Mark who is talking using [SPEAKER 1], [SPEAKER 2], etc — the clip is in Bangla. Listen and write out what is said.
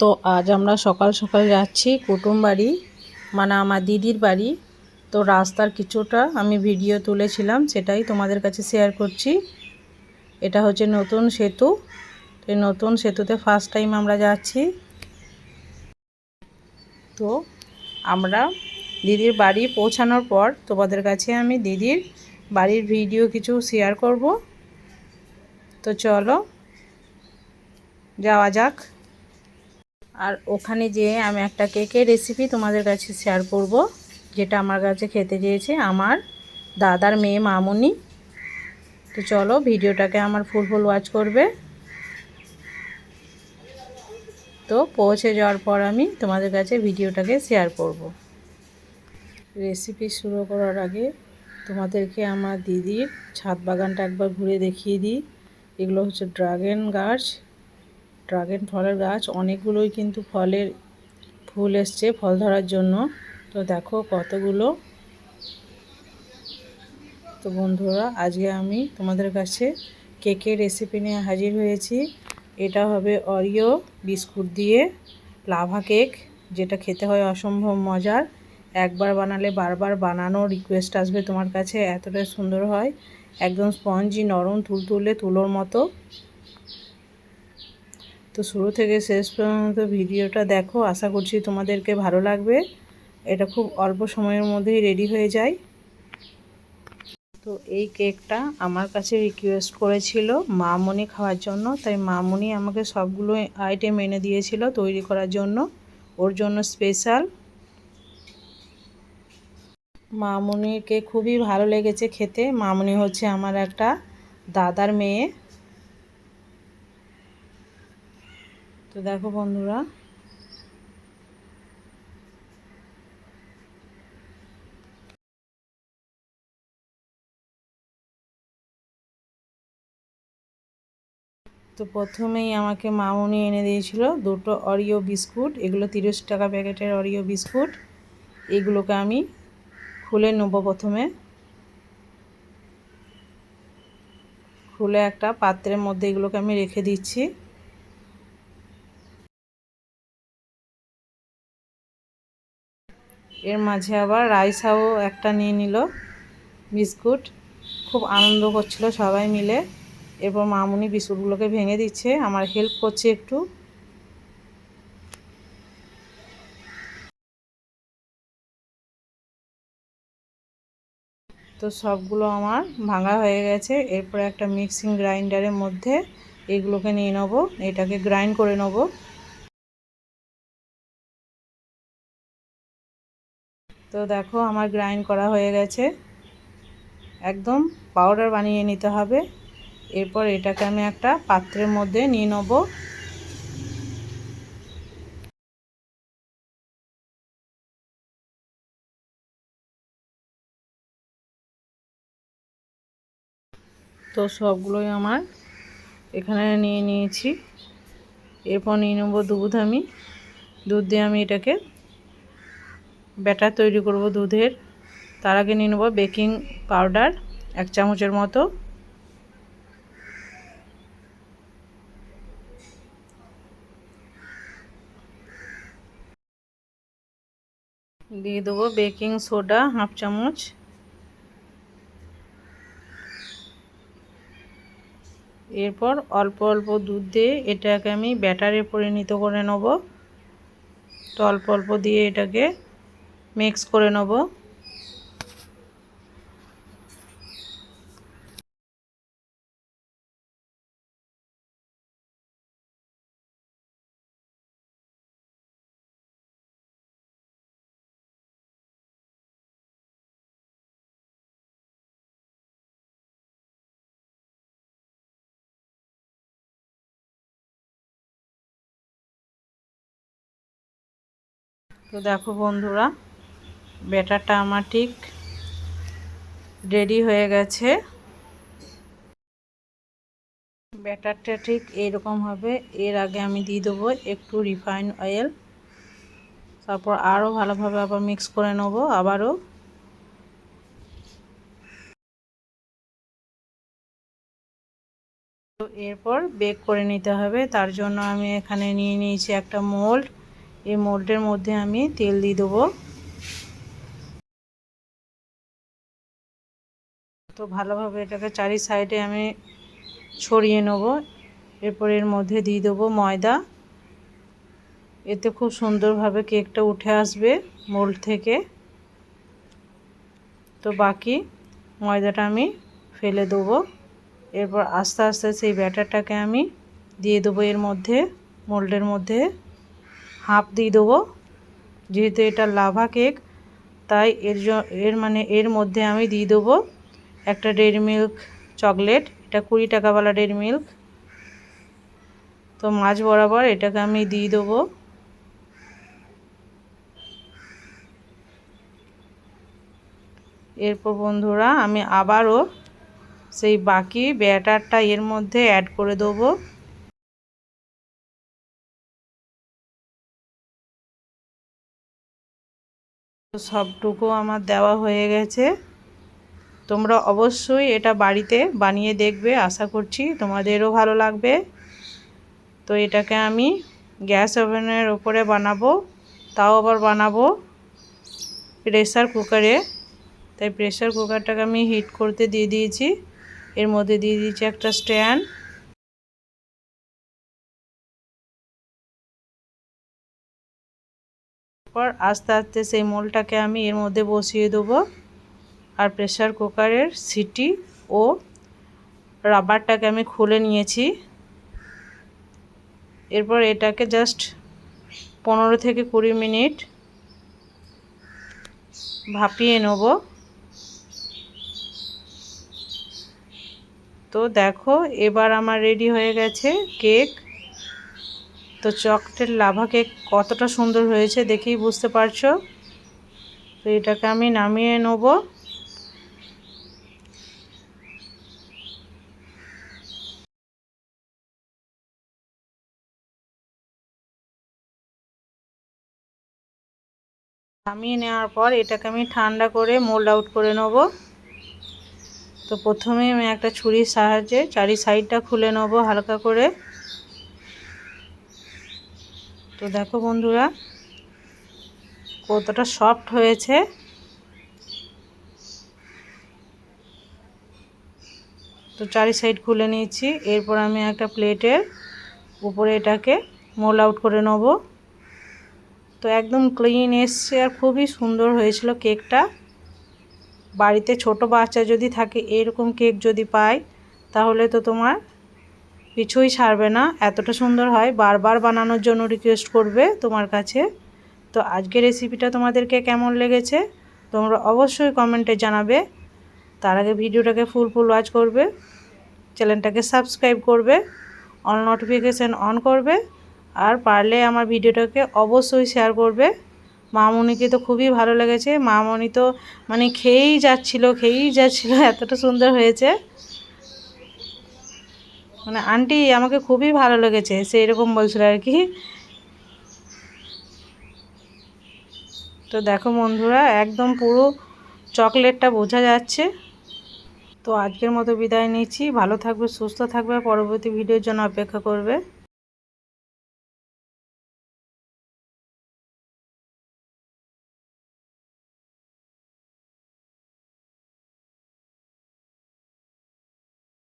[SPEAKER 1] তো আজ আমরা সকাল সকাল যাচ্ছি কুটুম বাড়ি মানে আমার দিদির বাড়ি। তো রাস্তার কিছুটা আমি ভিডিও তুলেছিলাম, সেটাই তোমাদের কাছে শেয়ার করছি। এটা হচ্ছে নতুন সেতু। এই নতুন সেতুতে ফার্স্ট টাইম আমরা যাচ্ছি। তো আমরা দিদির বাড়ি পৌঁছানোর পর তোমাদের কাছে আমি দিদির বাড়ির ভিডিও কিছু শেয়ার করব। তো চলো, যাওয়া যাক। আর ওখানে যেয়ে আমি একটা কেকের রেসিপি তোমাদের কাছে শেয়ার করব, যেটা আমার কাছে খেতে চেয়েছে আমার দাদার মেয়ে মামুনি। তো চলো ভিডিওটাকে আমার ফুল ফুল ওয়াচ করবে। তো পৌঁছে যাওয়ার পর আমি তোমাদের কাছে ভিডিওটাকে শেয়ার করব। রেসিপি শুরু করার আগে তোমাদেরকে আমার দিদির ছাদ বাগানটা একবার ঘুরে দেখিয়ে দিই। এগুলো হচ্ছে ড্রাগন গাছ ড্রাগন ফলের গাছ, অনেকগুলোই কিন্তু ফলের ফুল এসছে ফল ধরার জন্য। তো দেখো কতগুলো। তো বন্ধুরা, আজকে আমি তোমাদের কাছে কেকের রেসিপি নিয়ে হাজির হয়েছি। এটা হবে অরিও বিস্কুট দিয়ে লাভা কেক, যেটা খেতে হয় অসম্ভব মজার। একবার বানালে বারবার বানানো রিকোয়েস্ট আসবে তোমার কাছে এতটা সুন্দর হয়। একদম স্পঞ্জি নরম, তুলতুলে, তুলোর মতো। তো শুরু থেকে শেষ পর্যন্ত ভিডিওটা দেখো, আশা করছি তোমাদেরকে ভালো লাগবে। এটা খুব অল্প সময়ের মধ্যেই রেডি হয়ে যায়। তো এই কেকটা আমার কাছে রিকোয়েস্ট করেছিল মামনি খাওয়ার জন্য, তাই মামনি আমাকে সবগুলো আইটেম এনে দিয়েছিল তৈরি করার জন্য। ওর জন্য স্পেশাল মামনিকে খুবই ভালো লেগেছে খেতে। মামনি হচ্ছে আমার একটা দাদার মেয়ে। তো দেখো বন্ধুরা। তো প্রথমেই আমাকে মামুনি এনে দিয়েছিল দুটো অরিও বিস্কুট। এগুলো তিরিশ টাকা প্যাকেটের অরিও বিস্কুট। এগুলোকে আমি খুলে নেব প্রথমে। খুলে একটা পাত্রের মধ্যে এগুলোকে আমি রেখে দিচ্ছি। এর মাঝে আবার রাইসাও একটা নিয়ে নিল, বিস্কুট। খুব আনন্দ করছিল সবাই মিলে। এরপর মামুনি বিস্কুটগুলোকে ভেঙে দিচ্ছে, আমার হেল্প করছে একটু। তো সবগুলো আমার ভাঙা হয়ে গেছে। এরপরে একটা মিক্সিং গ্রাইন্ডারের মধ্যে এগুলোকে নিয়ে নেব, এটাকে গ্রাইন্ড করে নেব। তো দেখো আমার গ্রাইন্ড করা হয়ে গেছে। একদম পাউডার বানিয়ে নিতে হবে। এরপর এটাকে আমি একটা পাত্রের মধ্যে নিয়ে নেব। তো সবগুলোই আমার এখানে নিয়ে নিয়েছি। এরপর নিয়ে নেব দুধ আমি। দুধ দিয়ে আমি এটাকে ব্যাটার তৈরি করব দুধের। তার আগে নিয়ে নেব বেকিং পাউডার, এক চামচের মতো। দিয়ে দেবো বেকিং সোডা, হাফ চামচ। এরপর অল্প অল্প দুধ দিয়ে এটাকে আমি ব্যাটারে পরিণত করে নেব। তো অল্প অল্প দিয়ে এটাকে মিক্স করে নেব। তো দেখো বন্ধুরা ব্যাটারটা আমার ঠিক রেডি হয়ে গেছে। ব্যাটারটা ঠিক এইরকম হবে। এর আগে আমি দিয়ে দেবো একটু রিফাইন অয়েল। তারপর আরও ভালোভাবে আবার মিক্স করে নেব আবারও। এরপর বেক করে নিতে হবে। তার জন্য আমি এখানে নিয়ে নিয়েছি একটা মোল্ড এই মোল্ডের মধ্যে আমি তেল দিয়ে দেবো। তো ভালোভাবে এটাকে চারি সাইডে আমি ছড়িয়ে নেব। এরপর এর মধ্যে দিয়ে দেবো ময়দা। এতে খুব সুন্দরভাবে কেকটা উঠে আসবে মোল্ড থেকে। তো বাকি ময়দাটা আমি ফেলে দেবো। এরপর আস্তে আস্তে সেই ব্যাটারটাকে আমি দিয়ে দেবো এর মধ্যে, মোল্ডের মধ্যে। হাফ দিয়ে দেবো। যেহেতু এটা লাভা কেক, তাই এর এর মানে এর মধ্যে আমি দিয়ে দেবো একটা ডেয়ারি মিল্ক চকলেট এটা কুড়ি টাকাওয়ালা ডেয়ারি মিল্ক তো মাছ বরাবর এটাকে আমি দিয়ে দেবো। এরপর বন্ধুরা আমি আবারও সেই বাকি ব্যাটারটা এর মধ্যে অ্যাড করে দেবো। সবটুকু আমার দেওয়া হয়ে গেছে। তোমরা অবশ্যই এটা বাড়িতে বানিয়ে দেখবে, আশা করছি। তোমাদেরও ভালো লাগবে। তো এটাকে আমি গ্যাস ওভেনের ওপরে বানাবো, তাও আবার বানাবো প্রেসার কুকারে। তাই প্রেসার কুকারটাকে আমি হিট করতে দিয়ে দিয়েছি। এর মধ্যে দিয়ে দিয়েছি একটা স্ট্যান্ড। পর আস্তে আস্তে সেই মোলটাকে আমি এর মধ্যে বসিয়ে দেবো। আর প্রেশার কুকারের সিটি ও রাবারটাকে আমি খুলে নিয়েছি। এরপর এটাকে জাস্ট পনেরো থেকে কুড়ি মিনিট ভাপিয়ে নেব। তো দেখো, এবার আমার রেডি হয়ে গেছে কেক তো চকলেট লাভা কেক কতটা সুন্দর হয়েছে দেখেই বুঝতে পারছ? তো এটাকে আমি নামিয়ে নেব। নামিয়ে নেওয়ার পর এটাকে আমি ঠান্ডা করে মোল্ড আউট করে নেব। তো প্রথমে আমি একটা ছুরির সাহায্যে চারি সাইডটা খুলে নেব হালকা করে। তো দেখো বন্ধুরা, কতটা সফট হয়েছে। তো চারি সাইড খুলে নিয়েছি, এরপর আমি একটা প্লেটের উপরে এটাকে মোল আউট করে নেব। তো একদম ক্লিন এসছে আর খুবই সুন্দর হয়েছিল কেকটা বাড়িতে ছোট বাচ্চা যদি থাকে, এরকম কেক যদি পায়, তাহলে তো তোমার কিছুই ছাড়বে না। এতটা সুন্দর হয়, বারবার বানানোর জন্য রিকোয়েস্ট করবে তোমার কাছে। তো আজকের রেসিপিটা তোমাদেরকে কেমন লেগেছে, তোমরা অবশ্যই কমেন্টে জানাবে। তার আগে ভিডিওটাকে ফুল ফুল ওয়াচ করবে চ্যানেলটাকে সাবস্ক্রাইব করবে অল নোটিফিকেশান অন করবে। আর পারলে আমার ভিডিওটাকে অবশ্যই শেয়ার করবে। মামনিকে তো খুবই ভালো লেগেছে। মামনি তো মানে খেয়েই যাচ্ছিল খেয়েই যাচ্ছিল, এতটা সুন্দর হয়েছে। মানে আন্টি আমাকে খুবই ভালো লেগেছে, সে এরকম বলছিল আর কি। তো দেখো বন্ধুরা, একদম পুরো চকলেটটা বোঝা যাচ্ছে। তো আজকের মতো বিদায় নিচ্ছি। ভালো থাকবে, সুস্থ থাকবে। পরবর্তী ভিডিওর জন্য অপেক্ষা করবে।